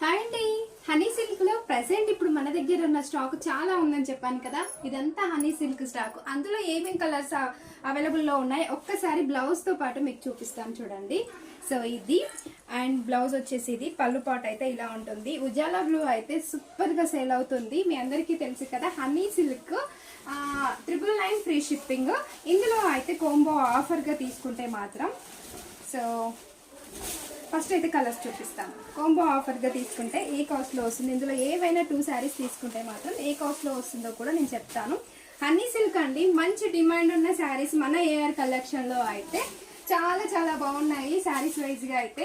Hi అండి. Honey సిల్క్లో present ఇప్పుడు మన దగ్గర ఉన్న స్టాక్ చాలా ఉందని చెప్పాను కదా. ఇదంతా హనీ సిల్క్ స్టాక్ అందులో ఏమేం కలర్స్ అవైలబుల్లో ఉన్నాయి? ఒక్కసారి బ్లౌజ్తో పాటు మీకు చూపిస్తాను చూడండి. సో ఇది. అండ్ బ్లౌజ్ వచ్చేసి ఇది. పళ్ళు పాట్ అయితే ఇలా ఉంటుంది. ఉజాలా బ్లూ అయితే సూపర్గా సేల్ అవుతుంది. మీ అందరికీ తెలుసు కదా honey silk. Triple nine free shipping ఇందులో అయితే కోంబో ఆఫర్గా తీసుకుంటే మాత్రం. సో ఫస్ట్ అయితే కలర్స్ చూపిస్తాను కాంబో ఆఫర్గా తీసుకుంటే ఏ కాస్ట్లో వస్తుంది? ఇందులో ఏవైనా టూ శారీస్ తీసుకుంటే మాత్రం ఏ కాస్ట్లో వస్తుందో కూడా నేను చెప్తాను. హనీ సిల్క్ అండి. మంచి డిమాండ్ ఉన్న శారీస్ మన ఏఆర్ కలెక్షన్లో అయితే చాలా చాలా బాగున్నాయి. శారీస్ వైజ్గా అయితే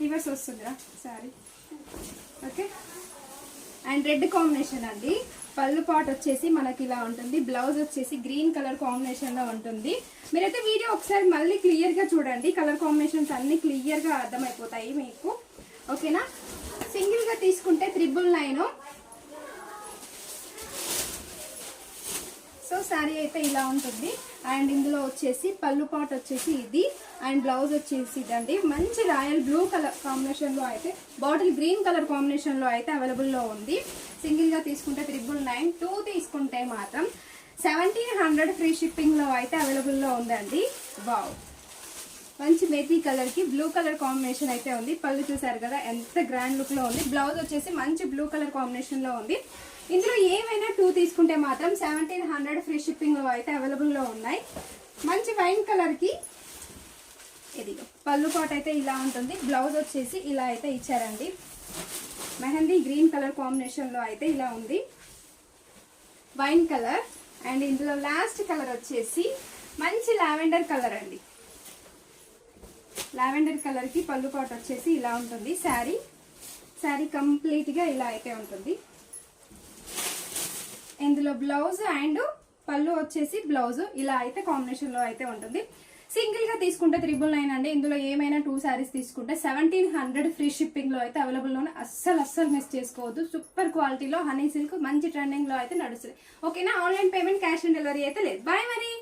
రివర్స్ వస్తుందిరా sari. Okay? And red combination అండి. పళ్ళు పాట్ వచ్చేసి మనకి ఇలా ఉంటుంది. బ్లౌజ్ వచ్చేసి గ్రీన్ కలర్ కాంబినేషన్లో ఉంటుంది. మీరైతే వీడియో ఒకసారి మళ్ళీ క్లియర్గా చూడండి. కలర్ కాంబినేషన్స్ అన్ని క్లియర్గా అర్థమైపోతాయి మీకు. ఓకేనా సింగిల్గా తీసుకుంటే త్రిబుల్ నైన్ సో శారీ అయితే ఇలా ఉంటుంది. అండ్ ఇందులో వచ్చేసి పళ్ళు పాట్ వచ్చేసి ఇది. అండ్ బ్లౌజ్ వచ్చేసి ఇదండి. మంచి రాయల్ బ్లూ కలర్ కాంబినేషన్లో అయితే బాటిల్ గ్రీన్ కలర్ కాంబినేషన్లో అయితే అవైలబుల్లో ఉంది. సింగిల్గా తీసుకుంటే త్రిబుల్ నైన్ టూ తీసుకుంటే మాత్రం సెవెంటీన్ హండ్రెడ్ ఫ్రీ షిప్పింగ్లో అయితే అవైలబుల్లో ఉందండి. వావ్! మంచి మెతీ కలర్కి బ్లూ కలర్ కాంబినేషన్ అయితే ఉంది. పళ్ళు చూసారు కదా ఎంత గ్రాండ్ లుక్లో ఉంది. బ్లౌజ్ వచ్చేసి మంచి బ్లూ కలర్ కాంబినేషన్లో ఉంది. ఇందులో ఏమైనా టూ తీసుకుంటే మాత్రం సెవెంటీన్ హండ్రెడ్ ఫ్రీ షిప్పింగ్ అయితే అవైలబుల్లో ఉన్నాయి. మంచి వైన్ కలర్కి ఇది పళ్ళు పాట్ అయితే ఇలా ఉంటుంది. బ్లౌజ్ వచ్చేసి ఇలా అయితే ఇచ్చారండి. మెహందీ గ్రీన్ కలర్ కాంబినేషన్లో అయితే ఇలా ఉంది. వైన్ కలర్ అండ్ ఇందులో లాస్ట్ కలర్ వచ్చేసి మంచి లావెండర్ కలర్ అండి. లావెండర్ కలర్కి పళ్ళు పాట్ వచ్చేసి ఇలా ఉంటుంది. శారీ శారీ కంప్లీట్గా ఇలా అయితే ఉంటుంది. ఇందులో బ్లౌజ్ అండ్ పళ్ళు వచ్చేసి బ్లౌజ్ ఇలా అయితే కాంబినేషన్లో అయితే ఉంటుంది. సింగిల్గా తీసుకుంటే త్రిబుల్ నైన్ అండి. ఇందులో ఏమైనా టూ శారీస్ తీసుకుంటే సెవెంటీన్ హండ్రెడ్ ఫ్రీ షిప్పింగ్లో అయితే అవైలబుల్లోనే అస్సలు అస్సలు మిస్ చేసుకోవద్దు. సూపర్ క్వాలిటీలో హనీ సిల్క్ మంచి ట్రెండింగ్లో అయితే నడుస్తుంది. ఓకేనా online payment cash on delivery అయితే లేదు. బాయ్ మరి.